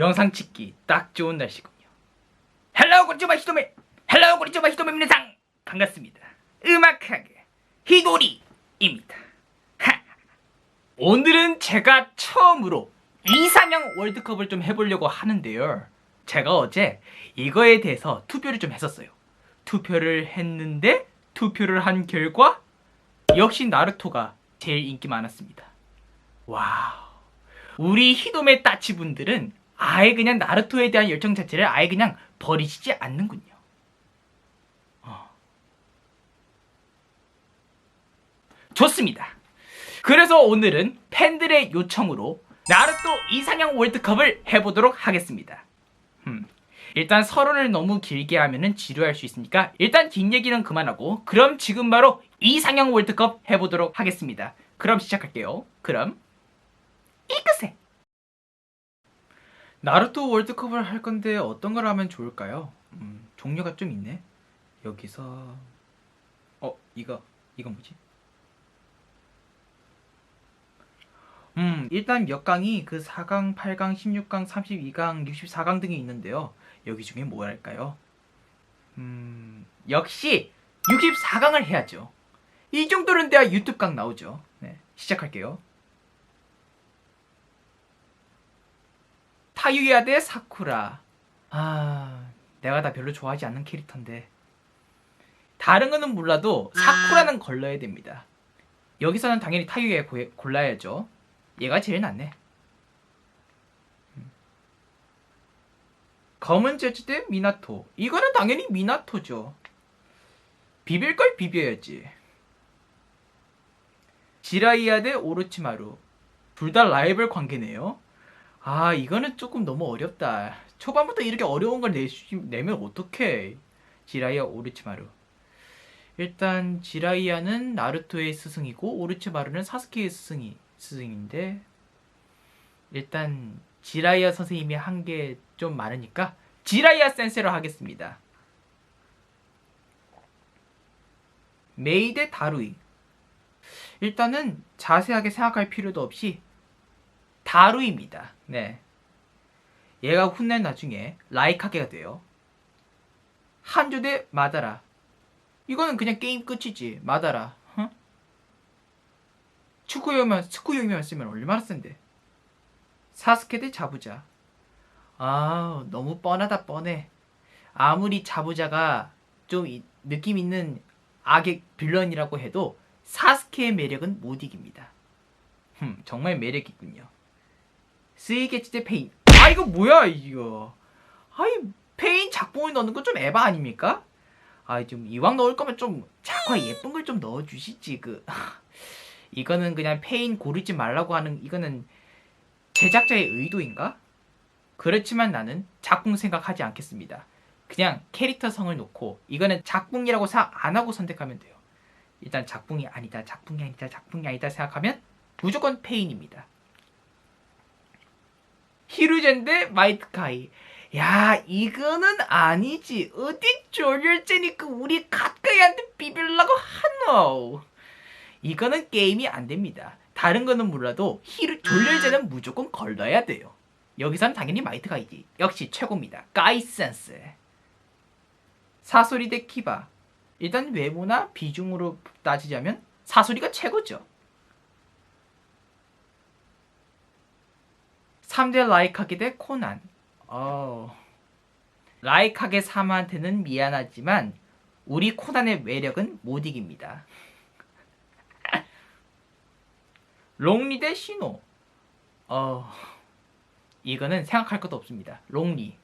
영상 찍기 딱 좋은 날씨군요. 헬로 고리조마 히도메 헬로 고리조마 히도메 미네상 반갑습니다. 음악하게 히도리입니다. 하. 오늘은 제가 처음으로 이상형 월드컵을 좀 해보려고 하는데요. 제가 어제 이거에 대해서 투표를 좀 했었어요. 투표를 했는데 투표를 한 결과 역시 나루토가 제일 인기 많았습니다. 와우. 우리 히도메 따치 분들은 아예 그냥 나루토에 대한 열정 자체를 아예 그냥 버리시지 않는군요. 어. 좋습니다. 그래서 오늘은 팬들의 요청으로 나루토 이상형 월드컵을 해보도록 하겠습니다. 음, 일단 서론을 너무 길게 하면은 지루할 수 있으니까 일단 긴 얘기는 그만하고 그럼 지금 바로 이상형 월드컵 해보도록 하겠습니다. 그럼 시작할게요. 그럼 이끄세. 나루토 월드컵을 할 건데 어떤 걸 하면 좋을까요? 음, 종류가 좀 있네. 여기서 어 이거 이거 뭐지? 음 일단 몇 강이 그 4강, 8강, 16강, 32강, 64강 등이 있는데요. 여기 중에 뭐 할까요? 음 역시 64강을 해야죠. 이 정도는 돼야 유튜브 강 나오죠. 네 시작할게요. 타유야 대 사쿠라. 아, 내가 다 별로 좋아하지 않는 캐릭터인데. 다른 거는 몰라도 사쿠라는 걸러야 됩니다. 여기서는 당연히 타유야 고- 골라야죠. 얘가 제일 낫네. 음. 검은 재즈 대 미나토. 이거는 당연히 미나토죠. 비빌 걸 비벼야지. 지라이야 대 오로치마루. 둘 다 라이벌 관계네요. 아 이거는 조금 너무 어렵다. 초반부터 이렇게 어려운 걸 내, 내면 어떡해. 지라이야 오르치마루. 일단 지라이야는 나루토의 스승이고 오르치마루는 사스케의 스승이 스승인데 일단 지라이야 선생님이 한 게 좀 많으니까 지라이야 센세로 하겠습니다. 메이 대 다루이. 일단은 자세하게 생각할 필요도 없이 다루입니다. 네. 얘가 훗날 나중에 라이카게가 돼요. 한조 대 마다라. 이거는 그냥 게임 끝이지. 마다라. 어? 축구용이면 축구용이면 쓰면 얼마나 센데. 사스케 대 자부자. 아, 너무 뻔하다 뻔해. 아무리 자부자가 좀 이- 느낌 있는 악의 빌런이라고 해도 사스케의 매력은 못 이깁니다. 흠, 정말 매력 있군요. 스이게치 대 페인. 아 이거 뭐야 이거. 아이 페인 작품을 넣는 건 좀 에바 아닙니까? 아좀 이왕 넣을 거면 좀 작화 예쁜 걸 좀 넣어 주시지 그. 이거는 그냥 페인 고르지 말라고 하는 이거는 제작자의 의도인가? 그렇지만 나는 작품 생각하지 않겠습니다. 그냥 캐릭터 성을 놓고 이거는 작품이라고 생각 안 하고 선택하면 돼요. 일단 작품이 아니다, 작품이 아니다, 작품이 아니다 생각하면 무조건 페인입니다. 히루젠 대 마이트카이. 야, 이거는 아니지. 어디 졸렬제니까 우리 가까이한테 비빌라고 하노. 이거는 게임이 안 됩니다. 다른 거는 몰라도 히루 졸렬제는 무조건 걸러야 돼요. 여기선 당연히 마이트카이지. 역시 최고입니다. 가이 센스. 사소리 대 키바. 일단 외모나 비중으로 따지자면 사소리가 최고죠. 3대 라이카게 대 코난. 어. 라이카게 사마한테는 미안하지만 우리 코난의 매력은 못 이깁니다. 롱리 대 시노. 어. 이거는 생각할 것도 없습니다. 롱리.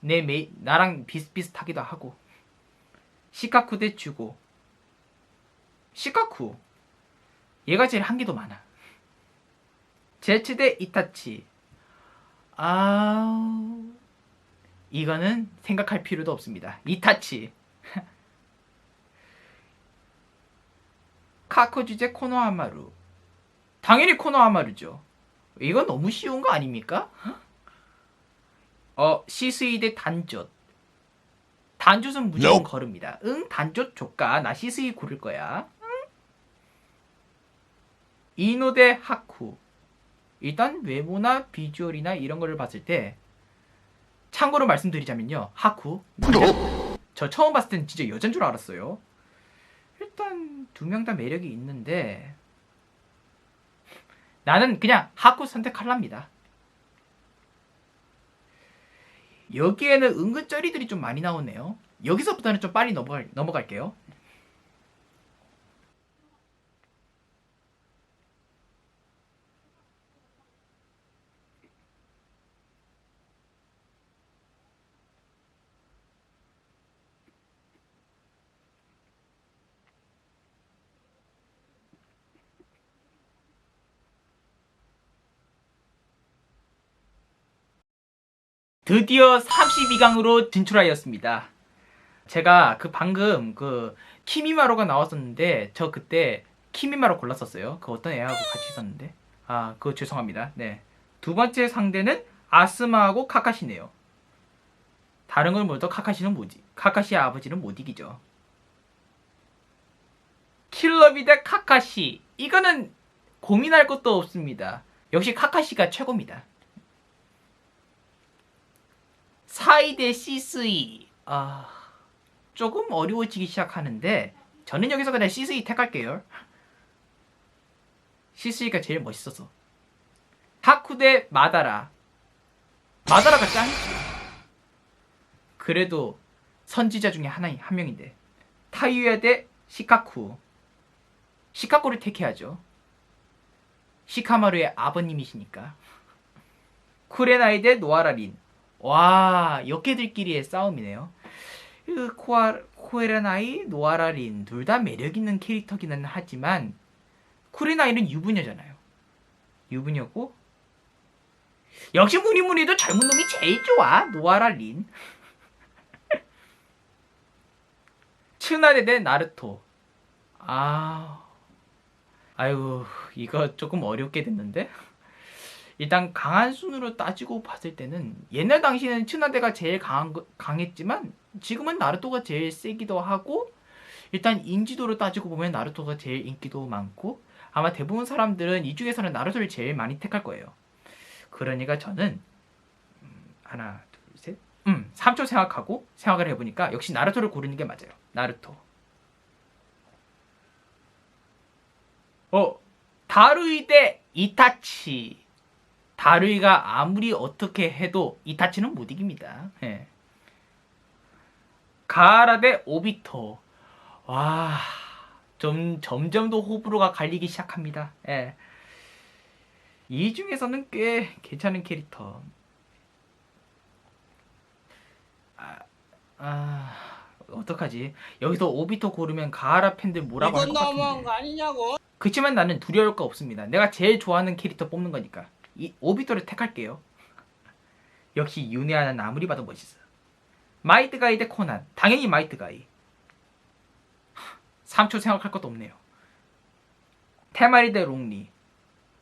내 메, 나랑 비슷비슷하기도 하고. 시카쿠 대 주고. 시카쿠. 얘가 제일 한계도 많아. 제츠 대 이타치. 아, 이거는 생각할 필요도 없습니다. 이타치. 카코주 대 코노하마루. 당연히 코노하마루죠. 이건 너무 쉬운 거 아닙니까? 어, 시스이 대 단젓. 단젓은 무조건 Nope. 걸읍니다. 응, 단젓 조까. 나 시스이 고를 거야. 응? 이노 대 하쿠. 일단 외모나 비주얼이나 이런 거를 봤을 때 참고로 말씀드리자면요. 하쿠. 저 처음 봤을 땐 진짜 여잔 줄 알았어요. 일단 두 명 다 매력이 있는데 나는 그냥 하쿠 선택할랍니다. 여기에는 은근 쩌리들이 좀 많이 나오네요. 여기서부터는 좀 빨리 넘어갈, 넘어갈게요. 드디어 32강으로 진출하였습니다. 제가 그 방금 그 키미마로가 나왔었는데 저 그때 키미마로 골랐었어요. 그 어떤 애하고 같이 있었는데 아 그거 죄송합니다. 네. 두 번째 상대는 아스마하고 카카시네요. 다른 걸 몰라도 카카시는 뭐지? 카카시의 아버지는 못 이기죠. 킬러비 대 카카시 이거는 고민할 것도 없습니다. 역시 카카시가 최고입니다. 사이 대 시스이 아 조금 어려워지기 시작하는데 저는 여기서 그냥 시스이 택할게요. 시스이가 제일 멋있어서. 하쿠 대 마다라. 마다라가 짱이지 그래도 선지자 중에 하나 한 명인데. 타이유야 대 시카쿠. 시카쿠를 택해야죠. 시카마루의 아버님이시니까. 쿠레나이 대 노아라린 와 역계들끼리의 싸움이네요 그 코아, 코에라나이, 노아라린 둘 다 매력 있는 캐릭터기는 하지만 쿠레나이는 유부녀잖아요. 유부녀고 역시 무니무니도 젊은 놈이 제일 좋아. 노아라린. 츠나데 대 나르토. 아, 아유 이거 조금 어렵게 됐는데. 일단 강한 순으로 따지고 봤을 때는 옛날 당시에는 츠나데가 제일 강한 거- 강했지만 지금은 나루토가 제일 세기도 하고 일단 인지도로 따지고 보면 나루토가 제일 인기도 많고 아마 대부분 사람들은 이 중에서는 나루토를 제일 많이 택할 거예요. 그러니까 저는 음, 하나 둘 셋, 음 3초 생각하고 생각을 해보니까 역시 나루토를 고르는 게 맞아요. 나루토. 어 다루이 대 이타치. 다루이가 아무리 어떻게 해도 이타치는 못 이깁니다. 예. 가하라 대 오비토. 와, 좀 점점 더 호불호가 갈리기 시작합니다. 예. 이 중에서는 꽤 괜찮은 캐릭터. 아, 아 어떡하지? 여기서 오비토 고르면 가하라 팬들 뭐라고 할 이건 것 너무한 같은데. 거 아니냐고. 그치만 나는 두려울 거 없습니다. 내가 제일 좋아하는 캐릭터 뽑는 거니까. 이 오비토를 택할게요. 역시 윤회아는 아무리 봐도 멋있어. 마이트 가이 대 코난. 당연히 마이트 가이. 3초 생각할 것도 없네요. 테마리 대 롱리.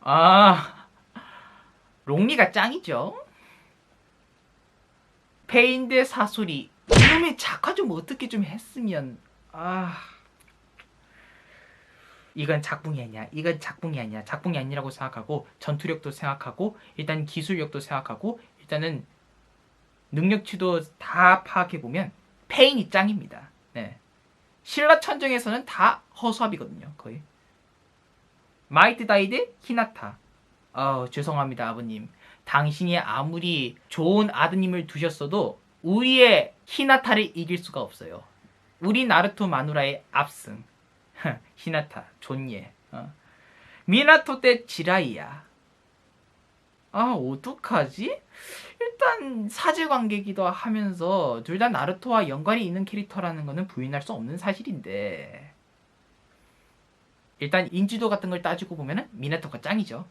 아, 롱리가 짱이죠. 페인 대 사소리. 이놈의 작화 좀 어떻게 좀 했으면. 아. 이건 작품이 아니야. 이건 작품이 아니야. 작품이 아니라고 생각하고 전투력도 생각하고 일단 기술력도 생각하고 일단은 능력치도 다 파악해 보면 페인이 짱입니다. 네. 신라 천정에서는 다 허수아비거든요. 거의. 마이트 다이드 히나타. 어, 죄송합니다, 아버님. 당신이 아무리 좋은 아드님을 두셨어도 우리의 히나타를 이길 수가 없어요. 우리 나루토 마누라의 압승. 히나타 존예 어. 미나토 때 지라이야. 아 어떡하지? 일단 사제 관계기도 하면서 둘 다 나루토와 연관이 있는 캐릭터라는 거는 부인할 수 없는 사실인데. 일단 인지도 같은 걸 따지고 보면은 미나토가 짱이죠.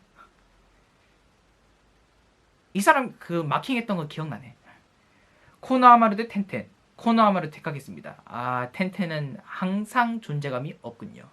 이 사람 그 마킹했던 거 기억나네. 대 텐텐 코노아마루 택하겠습니다. 아 텐텐은 항상 존재감이 없군요